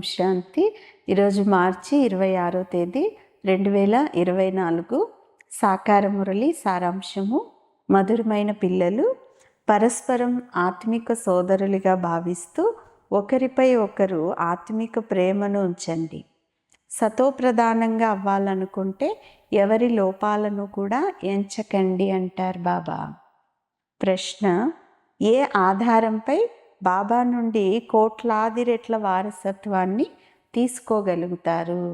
శాంతి ఈరోజు మార్చి ఇరవై ఆరో తేదీ రెండు వేల ఇరవై నాలుగు సాకార మురళి సారాంశము. మధురమైన పిల్లలు పరస్పరం ఆత్మిక సోదరులుగా భావిస్తూ ఒకరిపై ఒకరు ఆత్మిక ప్రేమను ఉంచండి. సతోప్రధానంగా అవ్వాలనుకుంటే ఎవరి లోపాలను కూడా ఎంచకండి అంటారు బాబా. ప్రశ్న ఏ ఆధారంపై బాబా నుండి కోట్లాది రెట్ల వారసత్వాన్ని తీసుకోగలుగుతారు.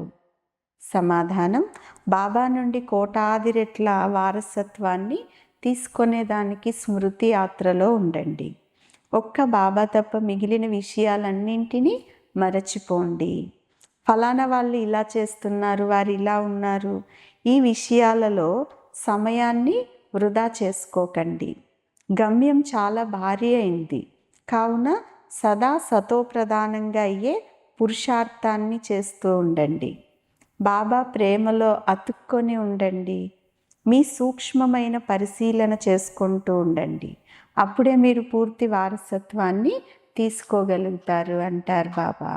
సమాధానం బాబా నుండి కోటాది రెట్ల వారసత్వాన్ని తీసుకునేదానికి స్మృతి యాత్రలో ఉండండి. ఒక్క బాబా తప్ప మిగిలిన విషయాలన్నింటినీ మరచిపోండి. ఫలానా వాళ్ళు ఇలా చేస్తున్నారు వారు ఇలా ఉన్నారు. ఈ విషయాలలో సమయాన్ని వృధా చేసుకోకండి. గమ్యం చాలా భారీ అయింది. కావున సదా సతోప్రధానంగా అయ్యే పురుషార్థాన్ని చేస్తూ ఉండండి. బాబా ప్రేమలో అతుక్కొని ఉండండి. మీ సూక్ష్మమైన పరిశీలన చేసుకుంటూ ఉండండి. అప్పుడే మీరు పూర్తి వారసత్వాన్ని తీసుకోగలుగుతారు అంటారు బాబా.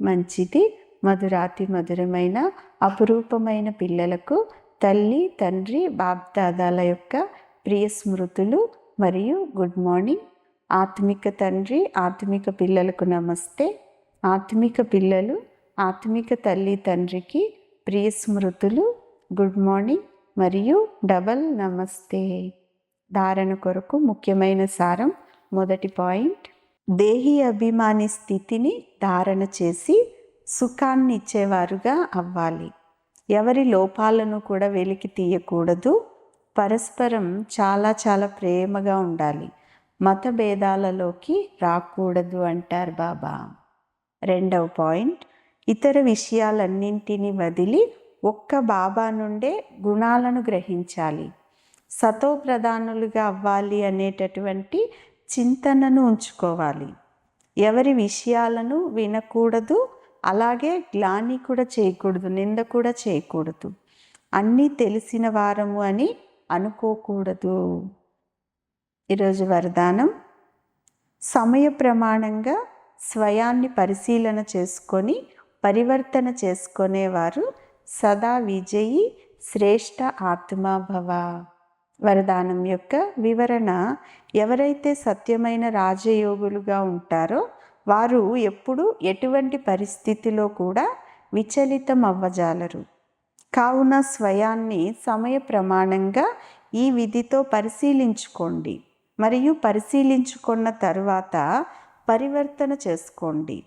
మంచిది మధురాతి మధురమైన అపురూపమైన పిల్లలకు తల్లి తండ్రి బాబ్దాదాల యొక్క ప్రియ స్మృతులు మరియు గుడ్ మార్నింగ్ ఆత్మిక తండ్రి ఆత్మిక పిల్లలకు నమస్తే. ఆత్మిక పిల్లలు ఆత్మిక తల్లి తండ్రికి ప్రియ స్మృతులు గుడ్ మార్నింగ్ మరియు డబల్ నమస్తే. ధారణ కొరకు ముఖ్యమైన సారం మొదటి పాయింట్. దేహి అభిమాని స్థితిని ధారణ చేసి సుఖాన్ని ఇచ్చేవారుగా అవ్వాలి. ఎవరి లోపాలను కూడా వెలికి తీయకూడదు. పరస్పరం చాలా చాలా ప్రేమగా ఉండాలి. మత భేదాలలోకి రాకూడదు అంటారు బాబా. రెండవ పాయింట్ ఇతర విషయాలన్నింటినీ వదిలి ఒక్క బాబా నుండే గుణాలను గ్రహించాలి. సతో ప్రధానులుగా అవ్వాలి అనేటటువంటి చింతనను ఉంచుకోవాలి. ఎవరి విషయాలను వినకూడదు అలాగే గ్లాని కూడా చేయకూడదు నింద కూడా చేయకూడదు. అన్నీ తెలిసిన వారము అని అనుకోకూడదు. ఈరోజు వరదానం. సమయ ప్రమాణంగా స్వయాన్ని పరిశీలన చేసుకొని పరివర్తన చేసుకునేవారు సదా విజయి శ్రేష్ట ఆత్మాభవ వరదానం యొక్క వివరణ ఎవరైతే సత్యమైన రాజయోగులుగా ఉంటారో వారు ఎప్పుడు ఎటువంటి పరిస్థితిలో కూడా విచలితం అవ్వజాలరు కావున స్వయాన్ని సమయ ప్రమాణంగా ఈ విధితో పరిశీలించుకోండి. మరియు పరిశీలించుకున్న తర్వాత పరివర్తన చేసుకోండి.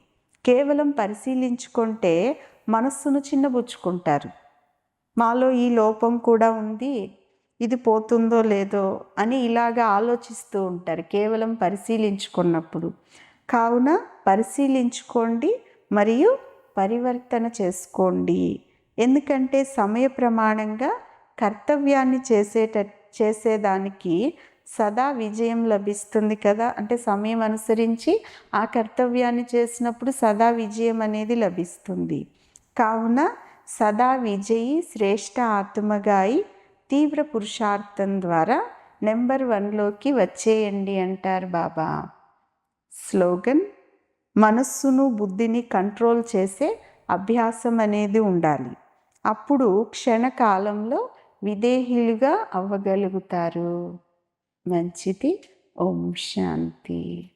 కేవలం పరిశీలించుకుంటే మనస్సును చిన్నబుచ్చుకుంటారు. మాలో ఈ లోపం కూడా ఉంది ఇది పోతుందో లేదో అని ఇలాగా ఆలోచిస్తూ ఉంటారు కేవలం పరిశీలించుకున్నప్పుడు. కావున పరిశీలించుకోండి మరియు పరివర్తన చేసుకోండి. ఎందుకంటే సమయ ప్రమాణంగా కర్తవ్యాన్ని చేసేట చేసేదానికి సదా విజయం లభిస్తుంది కదా. అంటే సమయం అనుసరించి ఆ కర్తవ్యాన్ని చేసినప్పుడు సదా విజయం అనేది లభిస్తుంది. కావున సదా విజయి శ్రేష్ఠ ఆత్మగాయి తీవ్ర పురుషార్థం ద్వారా నెంబర్ వన్లోకి వచ్చేయండి అంటారు బాబా. స్లోగన్ మనస్సును బుద్ధిని కంట్రోల్ చేసే అభ్యాసం అనేది ఉండాలి. అప్పుడు క్షణకాలంలో విదేహీలుగా అవ్వగలుగుతారు. మంచిది. ఓం శాంతి.